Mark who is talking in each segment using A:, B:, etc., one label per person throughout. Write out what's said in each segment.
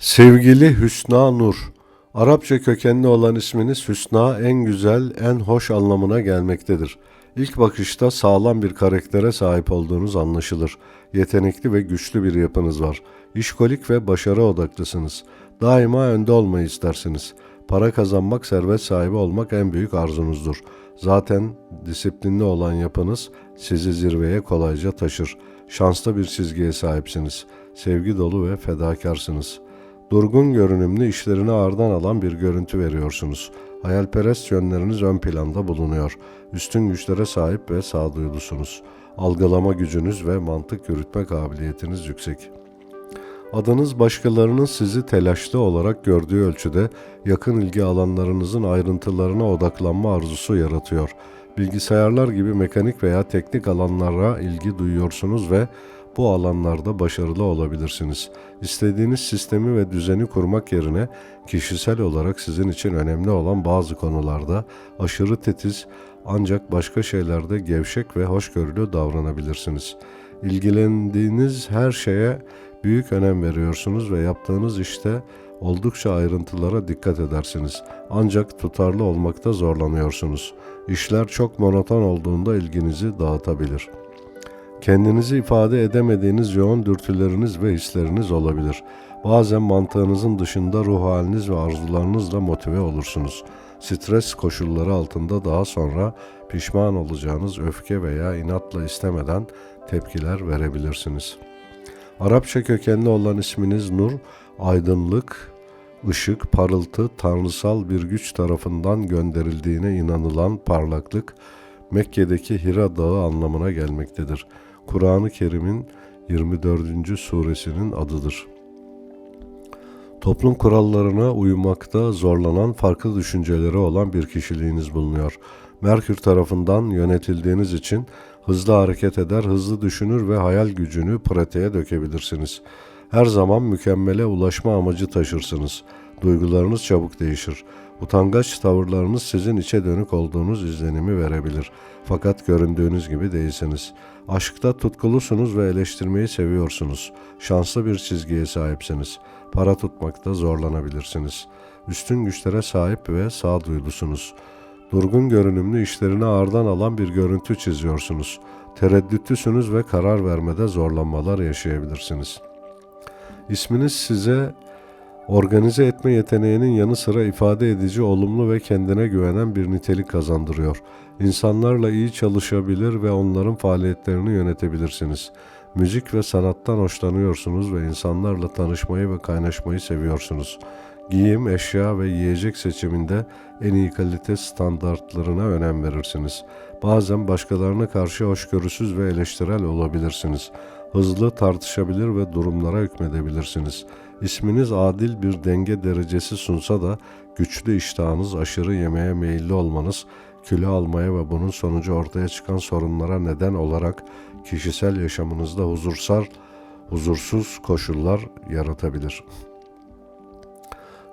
A: Sevgili Hüsna Nur, Arapça kökenli olan isminiz Hüsna en güzel, en hoş anlamına gelmektedir. İlk bakışta sağlam bir karaktere sahip olduğunuz anlaşılır. Yetenekli ve güçlü bir yapınız var. İşkolik ve başarı odaklısınız. Daima önde olmayı istersiniz. Para kazanmak, servet sahibi olmak en büyük arzunuzdur. Zaten disiplinli olan yapınız sizi zirveye kolayca taşır. Şanslı bir çizgiye sahipsiniz. Sevgi dolu ve fedakarsınız.'' Durgun görünümlü işlerini ağırdan alan bir görüntü veriyorsunuz. Hayalperest yönleriniz ön planda bulunuyor. Üstün güçlere sahip ve sağduyulusunuz. Algılama gücünüz ve mantık yürütme kabiliyetiniz yüksek. Adınız başkalarının sizi telaşlı olarak gördüğü ölçüde yakın ilgi alanlarınızın ayrıntılarına odaklanma arzusu yaratıyor. Bilgisayarlar gibi mekanik veya teknik alanlara ilgi duyuyorsunuz ve bu alanlarda başarılı olabilirsiniz. İstediğiniz sistemi ve düzeni kurmak yerine kişisel olarak sizin için önemli olan bazı konularda aşırı titiz ancak başka şeylerde gevşek ve hoşgörülü davranabilirsiniz. İlgilendiğiniz her şeye büyük önem veriyorsunuz ve yaptığınız işte oldukça ayrıntılara dikkat edersiniz. Ancak tutarlı olmakta zorlanıyorsunuz. İşler çok monoton olduğunda ilginizi dağıtabilir.'' Kendinizi ifade edemediğiniz yoğun dürtüleriniz ve hisleriniz olabilir. Bazen mantığınızın dışında ruh haliniz ve arzularınızla motive olursunuz. Stres koşulları altında daha sonra pişman olacağınız öfke veya inatla istemeden tepkiler verebilirsiniz. Arapça kökenli olan isminiz Nur, aydınlık, ışık, parıltı, tanrısal bir güç tarafından gönderildiğine inanılan parlaklık, Mekke'deki Hira Dağı anlamına gelmektedir. Kur'an-ı Kerim'in 24. suresinin adıdır. Toplum kurallarına uymakta zorlanan farklı düşünceleri olan bir kişiliğiniz bulunuyor. Merkür tarafından yönetildiğiniz için hızlı hareket eder, hızlı düşünür ve hayal gücünü pratiğe dökebilirsiniz. Her zaman mükemmele ulaşma amacı taşırsınız. Duygularınız çabuk değişir. Utangaç tavırlarınız sizin içe dönük olduğunuz izlenimi verebilir. Fakat göründüğünüz gibi değilsiniz. Aşkta tutkulusunuz ve eleştirmeyi seviyorsunuz. Şanslı bir çizgiye sahipsiniz. Para tutmakta zorlanabilirsiniz. Üstün güçlere sahip ve sağduyulusunuz. Durgun görünümlü işlerini ağırdan alan bir görüntü çiziyorsunuz. Tereddütlüsünüz ve karar vermede zorlanmalar yaşayabilirsiniz. İsminiz size organize etme yeteneğinin yanı sıra ifade edici, olumlu ve kendine güvenen bir nitelik kazandırıyor. İnsanlarla iyi çalışabilir ve onların faaliyetlerini yönetebilirsiniz. Müzik ve sanattan hoşlanıyorsunuz ve insanlarla tanışmayı ve kaynaşmayı seviyorsunuz. Giyim, eşya ve yiyecek seçiminde en iyi kalite standartlarına önem verirsiniz. Bazen başkalarına karşı hoşgörüsüz ve eleştirel olabilirsiniz. Hızlı tartışabilir ve durumlara hükmedebilirsiniz. İsminiz adil bir denge derecesi sunsa da güçlü iştahınız, aşırı yemeğe meyilli olmanız, kilo almaya ve bunun sonucu ortaya çıkan sorunlara neden olarak kişisel yaşamınızda huzursal, huzursuz koşullar yaratabilir.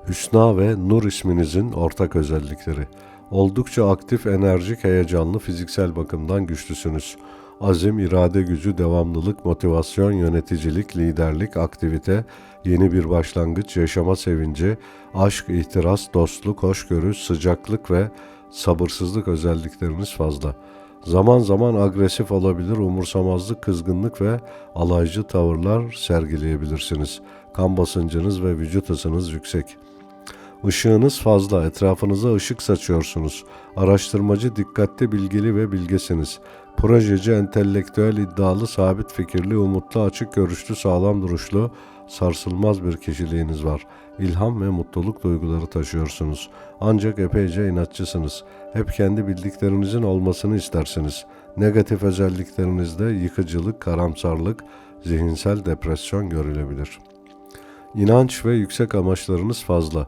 A: Hüsna ve Nur isminizin ortak özellikleri. Oldukça aktif, enerjik, heyecanlı, fiziksel bakımdan güçlüsünüz. Azim, irade gücü, devamlılık, motivasyon, yöneticilik, liderlik, aktivite, yeni bir başlangıç, yaşama sevinci, aşk, ihtiras, dostluk, hoşgörü, sıcaklık ve sabırsızlık özellikleriniz fazla. Zaman zaman agresif olabilir, umursamazlık, kızgınlık ve alaycı tavırlar sergileyebilirsiniz. Kan basıncınız ve vücut ısınız yüksek. Işığınız fazla, etrafınıza ışık saçıyorsunuz. Araştırmacı, dikkatli, bilgili ve bilgesiniz. Projeci, entelektüel, iddialı, sabit fikirli, umutlu, açık görüşlü, sağlam duruşlu, sarsılmaz bir kişiliğiniz var. İlham ve mutluluk duyguları taşıyorsunuz. Ancak epeyce inatçısınız. Hep kendi bildiklerinizin olmasını istersiniz. Negatif özelliklerinizde yıkıcılık, karamsarlık, zihinsel depresyon görülebilir. İnanç ve yüksek amaçlarınız fazla.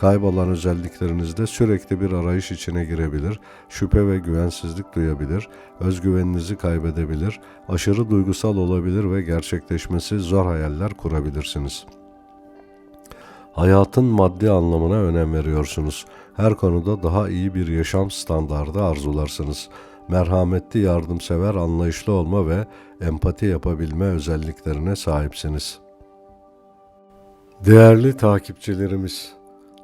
A: Kaybolan özelliklerinizde sürekli bir arayış içine girebilir, şüphe ve güvensizlik duyabilir, özgüveninizi kaybedebilir, aşırı duygusal olabilir ve gerçekleşmesi zor hayaller kurabilirsiniz. Hayatın maddi anlamına önem veriyorsunuz. Her konuda daha iyi bir yaşam standardı arzularsınız. Merhametli, yardımsever, anlayışlı olma ve empati yapabilme özelliklerine sahipsiniz. Değerli takipçilerimiz,